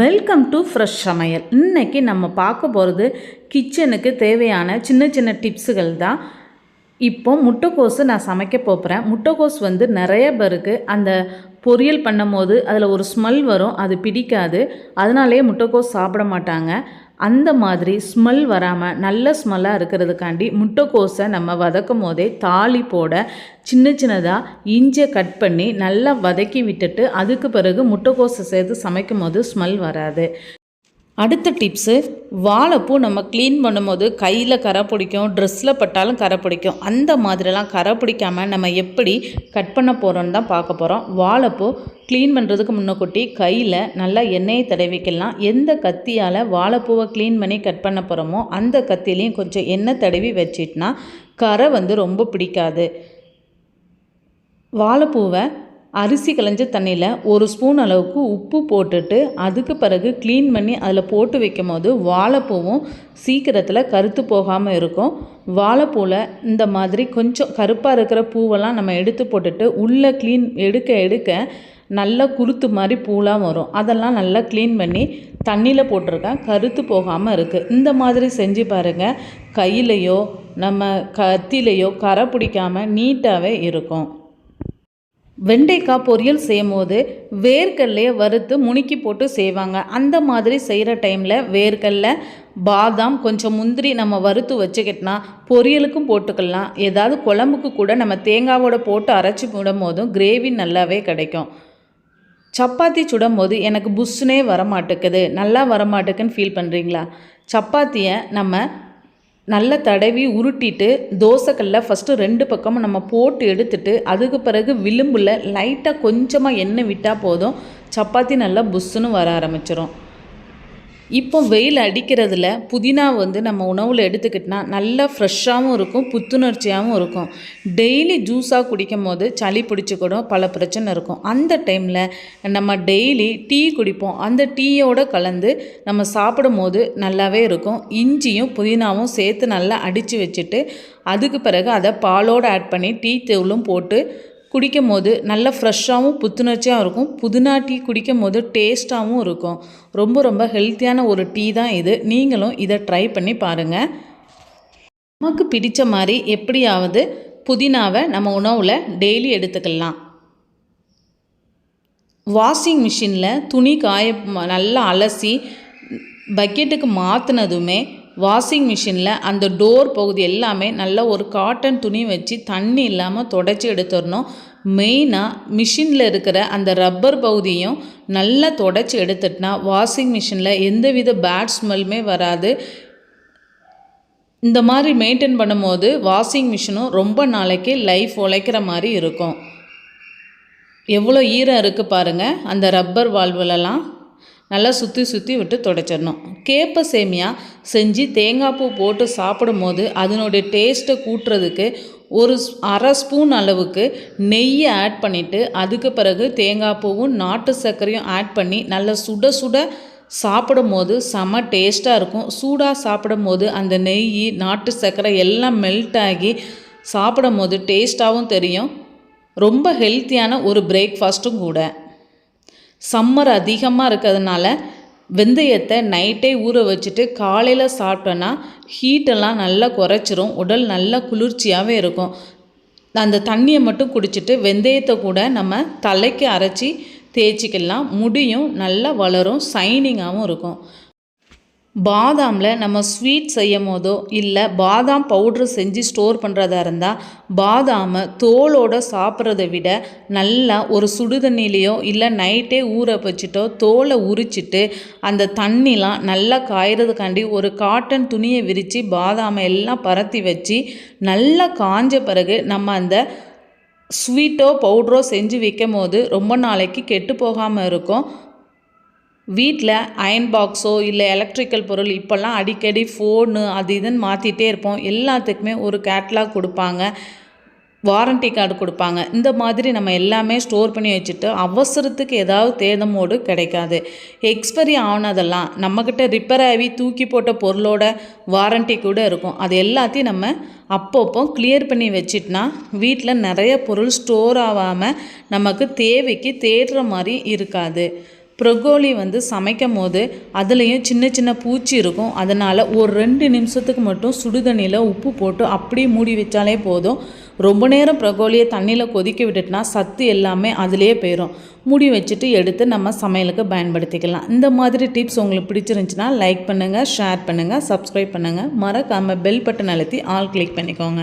Welcome to fresh சமையல். இன்னைக்கு நம்ம பார்க்க போகிறது கிச்சனுக்கு தேவையான சின்ன சின்ன டிப்ஸுகள் தான். இப்போ முட்டைக்கோஸு நான் சமைக்க போகிறேன் முட்டைக்கோஸ் வந்து நிறைய பேருக்கு அந்த பொரியல் பண்ணும்போது அதில் ஒரு ஸ்மெல் வரும் அது பிடிக்காது. அதனாலேயே முட்டைக்கோஸ் சாப்பிட மாட்டாங்க. அந்த மாதிரி ஸ்மெல் வராமல் நல்ல ஸ்மெல்லாக இருக்கிறதுக்காண்டி முட்டைக்கோஸை நம்ம வதக்கும் போதே தாலி போட சின்ன சின்னதாக இஞ்சியை கட் பண்ணி நல்லா வதக்கி விட்டுட்டு அதுக்கு பிறகு முட்டைக்கோஸை சேர்த்து சமைக்கும் போது ஸ்மெல் வராது. அடுத்த டிப்ஸு வாழைப்பூ நம்ம க்ளீன் பண்ணும்போது கையில் கரை பிடிக்கும் ட்ரெஸ்ஸில் பட்டாலும் கரை பிடிக்கும். அந்த மாதிரிலாம் கரை பிடிக்காமல் நம்ம எப்படி கட் பண்ண போகிறோன்னு தான் பார்க்க போகிறோம் வாழைப்பூ க்ளீன் பண்ணுறதுக்கு முன்னக்கூட்டி கையில் நல்லா எண்ணெயை தடவிக்கலாம். எந்த கத்தியால் வாழைப்பூவை க்ளீன் பண்ணி கட் பண்ண போகிறோமோ அந்த கத்திலையும் கொஞ்சம் எண்ணெய் தடவி வச்சிட்னா கரை வந்து ரொம்ப பிடிக்காது. வாழைப்பூவை அரிசி களைஞ்ச தண்ணியில் ஒரு ஸ்பூன் அளவுக்கு உப்பு போட்டுட்டு அதுக்கு பிறகு க்ளீன் பண்ணி அதில் போட்டு வைக்கும் போது வாழைப்பூவும் சீக்கிரத்தில் கருத்து போகாமல் இருக்கும். வாழைப்பூவில் இந்த மாதிரி கொஞ்சம் கருப்பாக இருக்கிற பூவெல்லாம் நம்ம எடுத்து போட்டுட்டு உள்ளே க்ளீன் எடுக்க எடுக்க நல்லா குருத்து மாதிரி பூலாம் வரும். அதெல்லாம் நல்லா க்ளீன் பண்ணி தண்ணியில் போட்டிருக்கேன் கருத்து போகாமல் இருக்குது இந்த மாதிரி செஞ்சு பாருங்கள் கையிலையோ நம்ம கத்திலையோ கரை பிடிக்காமல் நீட்டாகவே இருக்கும். வெண்டைக்காய் பொரியல் செய்யும் போது வேர்க்கல்லையை வறுத்து முணுக்கி போட்டு செய்வாங்க. அந்த மாதிரி செய்கிற டைமில் வேர்க்கல்ல பாதாம் கொஞ்சம் முந்திரி நம்ம வறுத்து வச்சுக்கிட்டோன்னா பொரியலுக்கும் போட்டுக்கலாம். ஏதாவது குழம்புக்கு கூட நம்ம தேங்காவோட போட்டு அரைச்சி விடும் போதும் கிரேவி நல்லாவே கிடைக்கும். சப்பாத்தி சுடும் போது எனக்கு புஷ்ஷுனே வரமாட்டேக்குது நல்லா வரமாட்டேக்குன்னு ஃபீல் பண்ணுறீங்களா சப்பாத்தியை நம்ம நல்லா தடவி உருட்டிட்டு தோசைக்கல்ல ஃபஸ்ட்டு ரெண்டு பக்கமும் நம்ம போட்டு எடுத்துட்டு அதுக்கு பிறகு விளிம்பில் லைட்டாக கொஞ்சமாக எண்ணெய் விட்டால் போதும். சப்பாத்தி நல்லா புஷ்ஷுன்னு வர ஆரம்பிச்சிடும் இப்போ வெயில் அடிக்கிறதுல புதினா வந்து நம்ம உணவில் எடுத்துக்கிட்டோன்னா நல்லா ஃப்ரெஷ்ஷாகவும் இருக்கும் புத்துணர்ச்சியாகவும் இருக்கும். டெய்லி ஜூஸாக குடிக்கும் போது சளி பிடிச்சிக்கூடும் பல பிரச்சனை இருக்கும். அந்த டைமில் நம்ம டெய்லி டீ குடிப்போம். அந்த டீயோடு கலந்து நம்ம சாப்பிடும் போது நல்லாவே இருக்கும். இஞ்சியும் புதினாவும் சேர்த்து நல்லா அடித்து வச்சுட்டு அதுக்கு பிறகு அதை பாலோடு ஆட் பண்ணி டீ தூளும் போட்டு குடிக்கும் போது நல்ல ஃப்ரெஷ்ஷாகவும் புத்துணர்ச்சியாகவும் இருக்கும். புதினா டீ குடிக்கும் போது டேஸ்ட்டாகவும் இருக்கும். ரொம்ப ரொம்ப ஹெல்த்தியான ஒரு டீ தான் இது. நீங்களும் இதை ட்ரை பண்ணி பாருங்கள் நமக்கு பிடித்த மாதிரி எப்படியாவது புதினாவை நம்ம உணவில் டெய்லி எடுத்துக்கலாம். வாஷிங் மிஷினில் துணி காய நல்லா அலசி பக்கெட்டுக்கு மாற்றினதுமே வாஷிங் மிஷினில் அந்த டோர் பகுதி எல்லாமே நல்ல ஒரு காட்டன் துணி வச்சு தண்ணி இல்லாமல் தொடச்சி எடுத்துடணும். மெயினாக மிஷினில் இருக்கிற அந்த ரப்பர் பகுதியும் நல்லா தொடச்சி எடுத்துட்டுனா வாஷிங் மிஷினில் எந்தவித பேட் ஸ்மெல்லுமே வராது. இந்த மாதிரி மெயின்டைன் பண்ணும்போது வாஷிங் மிஷினும் ரொம்ப நாளைக்கு லைஃப் உழைக்கிற மாதிரி இருக்கும். எவ்வளோ ஈரம் இருக்குது பாருங்கள் அந்த ரப்பர் வால்வுலலாம். நல்லா சுற்றி சுற்றி விட்டு துடைச்சிடணும். கேப்ப சேமியா செஞ்சு தேங்காய் பூ போட்டு சாப்பிடும் போது அதனுடைய டேஸ்ட்டை கூட்டுறதுக்கு ஒரு அரை ஸ்பூன் அளவுக்கு நெய்யை ஆட் பண்ணிவிட்டு அதுக்கு பிறகு தேங்காய் பூவும் நாட்டு சர்க்கரையும் ஆட் பண்ணி நல்லா சுட சுட சாப்பிடும் போது செம டேஸ்ட்டாக இருக்கும். சூடாக சாப்பிடும் போது அந்த நெய் நாட்டு சர்க்கரை எல்லாம் மெல்ட் ஆகி சாப்பிடும் போது டேஸ்ட்டாகவும் தெரியும். ரொம்ப ஹெல்த்தியான ஒரு பிரேக்ஃபாஸ்ட்டும் கூட. சம்மர் அதிகமாக இருக்கிறதுனால வெந்தயத்தை நைட்டே ஊற வச்சுட்டு காலையில் சாப்பிட்டோன்னா ஹீட்டெல்லாம் நல்லா குறைச்சிரும். உடல் நல்லா குளிர்ச்சியாகவே இருக்கும். அந்த தண்ணியை மட்டும் குடிச்சிட்டு வெந்தயத்தை கூட நம்ம தலைக்கு அரைச்சி தேய்ச்சிக்கலாம். முடியும் நல்லா வளரும் சைனிங்காகவும் இருக்கும். பாதாமில் நம்ம ஸ்வீட் செய்யும் போதோ இல்லை பாதாம் பவுட்ரு செஞ்சு ஸ்டோர் பண்ணுறதா இருந்தால் பாதாமை தோலோடு சாப்பிட்றத விட நல்லா ஒரு சுடு தண்ணிலேயோ இல்லை நைட்டே ஊற வச்சுட்டோ தோலை உரிச்சிட்டு அந்த தண்ணிலாம் நல்லா காயறதுக்காண்டி ஒரு காட்டன் துணியை விரித்து பாதாமை எல்லாம் பரத்தி வச்சு நல்லா காஞ்ச பிறகு நம்ம அந்த ஸ்வீட்டோ பவுட்ரோ செஞ்சு வைக்கும் போது ரொம்ப நாளைக்கு கெட்டு போகாமல் இருக்கும். வீட்டில் அயன் பாக்ஸோ இல்லை எலக்ட்ரிக்கல் பொருள் இப்போல்லாம் அடிக்கடி ஃபோனு அது இதுன்னு மாற்றிட்டே இருப்போம். எல்லாத்துக்குமே ஒரு கேட்லாக் கொடுப்பாங்க. வாரண்டி கார்டு கொடுப்பாங்க. இந்த மாதிரி நம்ம எல்லாமே ஸ்டோர் பண்ணி வச்சுட்டு அவசரத்துக்கு ஏதாவது தேதமோடு கிடைக்காது. எக்ஸ்பைரி ஆனதெல்லாம் நம்மக்கிட்ட ரிப்பேர் ஆகி தூக்கி போட்ட பொருளோட வாரண்டி கூட இருக்கும். அது எல்லாத்தையும் நம்ம அப்பப்போ கிளியர் பண்ணி வச்சிட்டனா வீட்டில் நிறைய பொருள் ஸ்டோர் ஆகாமல் நமக்கு தேவைக்கு தேடுற மாதிரி இருக்காது. ப்ரொகோலி வந்து சமைக்கும் போது அதுலேயும் சின்ன சின்ன பூச்சி இருக்கும். அதனால் ஒரு ரெண்டு நிமிஷத்துக்கு மட்டும் சுடுதண்ணியில் உப்பு போட்டு அப்படியே மூடி வச்சாலே போதும். ரொம்ப நேரம் ப்ரகோலியை தண்ணியில் கொதிக்க விட்டுட்டுனா சத்து எல்லாமே அதிலே போயிடும் மூடி வச்சுட்டு எடுத்து நம்ம சமையலுக்கு பயன்படுத்திக்கலாம். இந்த மாதிரி டிப்ஸ் உங்களுக்கு பிடிச்சிருந்துச்சுன்னா லைக் பண்ணுங்கள் ஷேர் பண்ணுங்கள் சப்ஸ்கிரைப் பண்ணுங்கள் மறக்காமல் பெல் பட்டன் அழுத்தி ஆல் கிளிக் பண்ணிக்கோங்க.